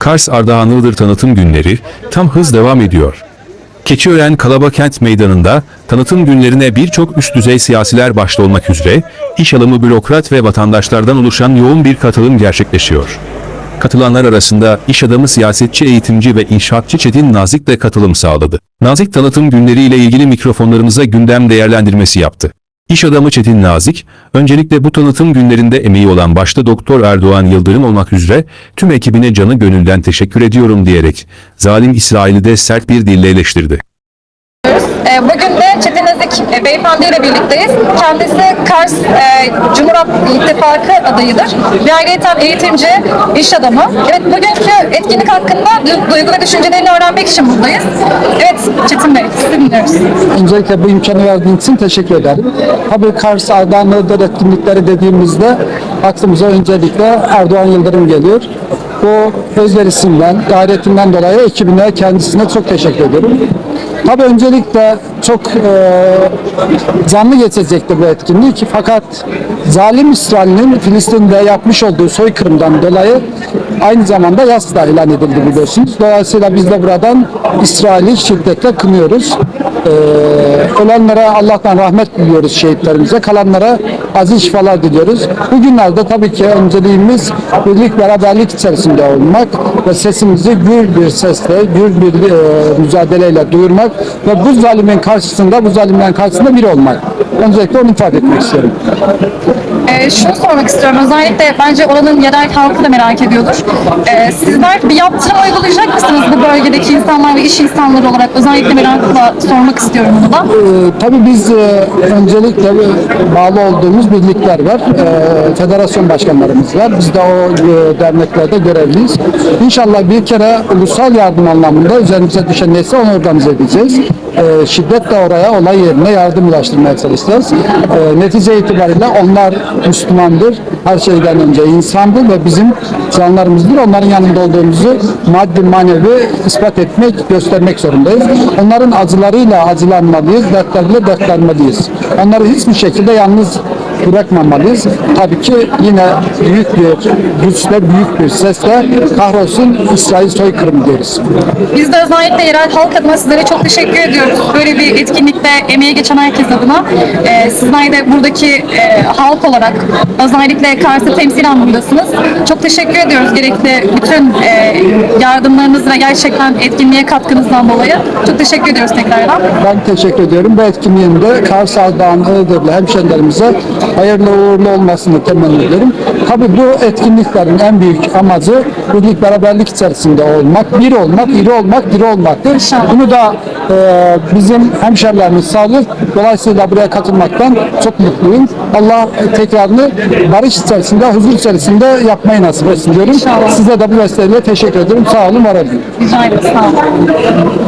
Kars Ardahan tanıtım günleri tam hız devam ediyor. Keçiören Kalabakent Meydanı'nda tanıtım günlerine birçok üst düzey siyasiler başta olmak üzere iş alımı bürokrat ve vatandaşlardan oluşan yoğun bir katılım gerçekleşiyor. Katılanlar arasında iş adamı siyasetçi eğitimci ve inşaatçı Çetin Nazik de katılım sağladı. Nazik tanıtım günleriyle ilgili mikrofonlarımıza gündem değerlendirmesi yaptı. İş adamı Çetin Nazik, öncelikle bu tanıtım günlerinde emeği olan başta Doktor Erdoğan Yıldırım olmak üzere tüm ekibine canı gönülden teşekkür ediyorum diyerek zalim İsrail'i de sert bir dille eleştirdi. E, Bugün de Çetin Ezik e, beyefendi ile birlikteyiz. Kendisi Kars e, Cumhur İttifakı adayıdır. Ve ayrıca eğitimci, iş adamı. Evet bugünkü etkinlik hakkında du- duygu ve düşüncelerini öğrenmek için buradayız. Evet Çetin Bey, sizi dinliyoruz. Öncelikle bu imkanı verdiğiniz için teşekkür ederim. Tabii Kars Ardahan Iğdır etkinlikleri dediğimizde aklımıza öncelikle Erdoğan Yıldırım geliyor. Bu özverisinden, gayretinden dolayı ekibine, kendisine çok teşekkür ediyorum. Tabii öncelikle çok e, canlı geçecekti bu etkinlik fakat zalim İsrail'in Filistin'de yapmış olduğu soykırımdan dolayı aynı zamanda yas da ilan edildi biliyorsunuz. Dolayısıyla biz de buradan İsrail'i şiddetle kınıyoruz. Ee, ölenlere Allah'tan rahmet diliyoruz şehitlerimize. Kalanlara aziz şifalar diliyoruz. Bugünlerde tabii ki önceliğimiz birlik beraberlik içerisinde olmak ve sesimizi gür bir sesle, gür bir e, mücadeleyle duyurmak ve bu zalimin karşısında, bu zalimlerin karşısında bir olmak. Öncelikle onu ifade etmek istiyorum. E, şunu sormak istiyorum. Özellikle bence oranın yerel halkı da merak ediyordur. E, sizler bir yaptırım uygulayacak mısınız bu bölgedeki insanlar ve iş insanları olarak? Özellikle merakla sormak istiyorum bunu da. Ee, tabii biz e, öncelikle e, bağlı olduğumuz birlikler var. Ee, federasyon başkanlarımız var. Biz de o e, derneklerde görevliyiz. İnşallah bir kere ulusal yardım anlamında üzerimize düşen neyse onu organize edeceğiz. Ee, şiddetle oraya olay yerine yardım ulaştırmaya çalışacağız. Ee, netice itibariyle onlar Müslümandır. Her şeyden önce insandır ve bizim canlarımızdır. Onların yanında olduğumuzu maddi manevi ispat etmek, göstermek zorundayız. Onların acılarıyla acılanmalıyız, dertleriyle dertlenmeliyiz. Onları hiçbir şekilde yalnız bırakmamalıyız. Tabii ki yine büyük bir güçle, büyük bir sesle kahrolsun İsrail soykırımı diyoruz. Biz de özellikle yerel halk adına sizlere çok teşekkür ediyoruz. Böyle bir etkinlikte emeği geçen herkes adına. Ee, sizler de buradaki e, halk olarak özellikle Kars'ı temsilen buradasınız. Çok teşekkür ediyoruz gerekli bütün e, yardımlarınız ve gerçekten etkinliğe katkınızdan dolayı. Çok teşekkür ediyoruz tekrardan. Ben teşekkür ediyorum. Bu etkinliğin de Kars Ardahan Iğdırlı hemşehrilerimize hayırlı uğurlu olmasını temenni ederim. Tabii bu etkinliklerin en büyük amacı birlik beraberlik içerisinde olmak, bir olmak, iri olmak, diri olmaktır. Bunu da e, bizim hemşerilerimiz sağlıyor. Dolayısıyla buraya katılmaktan çok mutluyum. Allah tekrarını barış içerisinde, huzur içerisinde yapmayı nasip etsin diyorum. Size de bu vesileyle teşekkür ederim. Sağ olun, var olun. Rica ederim. Sağ olun.